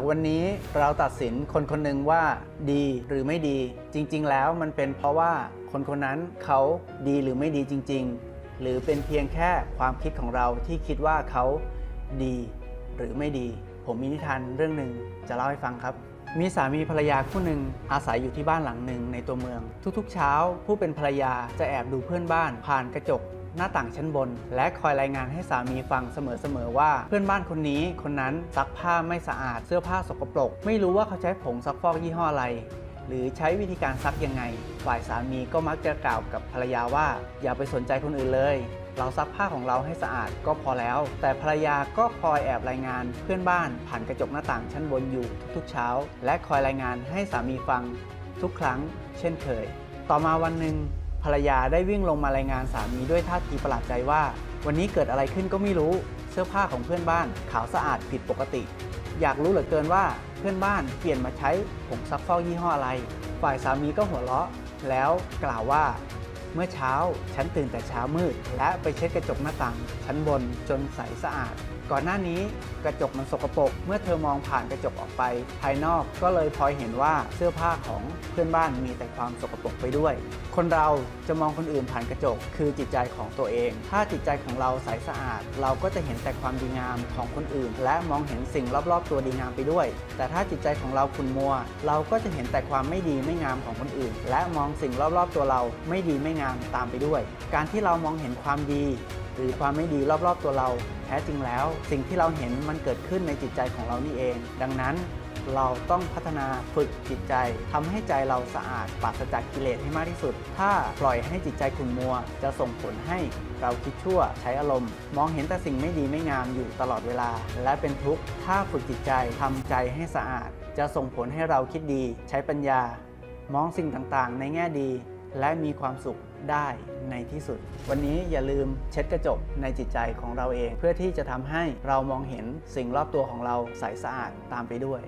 ากวันนี้เราตัดสินคนคนหนึ่งว่าดีหรือไม่ดี จริง ๆ แล้วมันเป็นเพราะว่าคนคนนั้นเขาดีหรือไม่ดีจริง ๆ หรือเป็นเพียงแค่ความคิดของเราที่คิดว่าเขาดีหรือไม่ดี ผมมีนิทานเรื่องหนึ่งจะเล่าให้ฟังครับ มีสามีภรรยาคู่หนึ่งอาศัยอยู่ที่บ้านหลังหนึ่งในตัวเมือง ทุกๆ เช้า ผู้เป็นภรรยาจะแอบดูเพื่อนบ้านผ่านกระจก หน้าต่างชั้นบน และคอยรายงานให้สามีฟังเสมอๆว่า เพื่อนบ้านคนนี้คนนั้นซักผ้าไม่สะอาดเสื้อผ้าสกปรก ไม่รู้ว่าเขาใช้ผงซักฟอกยี่ห้ออะไร หรือใช้วิธีการซักยังไง ฝ่ายสามีก็มักจะกล่าวกับภรรยาว่า อย่าไปสนใจคนอื่นเลยเราซักผ้าของเราให้สะอาดก็พอแล้ว แต่ภรรยาก็คอยแอบรายงานเพื่อนบ้านผ่านกระจกหน้าต่างชั้นบนอยู่ทุกๆเช้า และคอยรายงานให้สามีฟังทุกครั้ง เช่นเคย ต่อมาวันหนึ่ง ภรรยาได้วิ่งลงมารายงานสามีด้วยท่าทีประหลาดใจว่า วันนี้เกิดอะไรขึ้นก็ไม่รู้ เสื้อผ้าของเพื่อนบ้านขาวสะอาดผิดปกติ อยากรู้เหลือเกินว่าเพื่อนบ้านเปลี่ยนมาใช้ผงซักฟอกยี่ห้ออะไร ฝ่ายสามีก็หัวเราะ แล้วกล่าวว่า เมื่อเช้าฉันตื่นแต่เช้ามืด และไปเช็ดกระจกหน้าต่างชั้นบนจนใสสะอาด ก่อนหน้านี้กระจกมันสกปรกเมื่อเธอมองผ่านกระจกออกไป ภายนอกก็เลยพลอยเห็นว่าเสื้อผ้าของเพื่อนบ้านมีแต่ความสกปรกไปด้วย คนเราจะมองคนอื่นผ่านกระจก คือจิตใจของตัวเอง ถ้าจิตใจของเราใสสะอาด เราก็จะเห็นแต่ความดีงามของคนอื่น และมองเห็นสิ่งรอบๆ ตัวดีงามไปด้วย แต่ถ้าจิตใจของเราขุ่นมัว เราก็จะเห็นแต่ความไม่ดีไม่งามของคนอื่น และมองสิ่งรอบๆ ตัวเราไม่ดีไม่งามตามไปด้วย การที่เรามองเห็นความดี หรือความไม่ดีรอบๆตัวเรา แท้จริงแล้ว สิ่งที่เราเห็นมันเกิดขึ้นในจิตใจของเรานี่เอง ดังนั้นเราต้องพัฒนาฝึกจิตใจทำให้ใจเราสะอาดปราศจากกิเลสให้มากที่สุด ถ้าปล่อยให้จิตใจขุ่นมัว จะส่งผลให้เราคิดชั่วใช้อารมณ์ มองเห็นแต่สิ่งไม่ดีไม่งามอยู่ตลอดเวลา และเป็นทุกข์ถ้าฝึกจิตใจทำใจให้สะอาด จะส่งผลให้เราคิดดี ใช้ปัญญา มองสิ่งต่างๆ ในแง่ดี และมีความสุขได้ในที่สุด วันนี้อย่าลืมเช็ดกระจกในจิตใจของเราเอง เพื่อที่จะทำให้เรามองเห็นสิ่งรอบตัวของเราใสสะอาดตามไปด้วย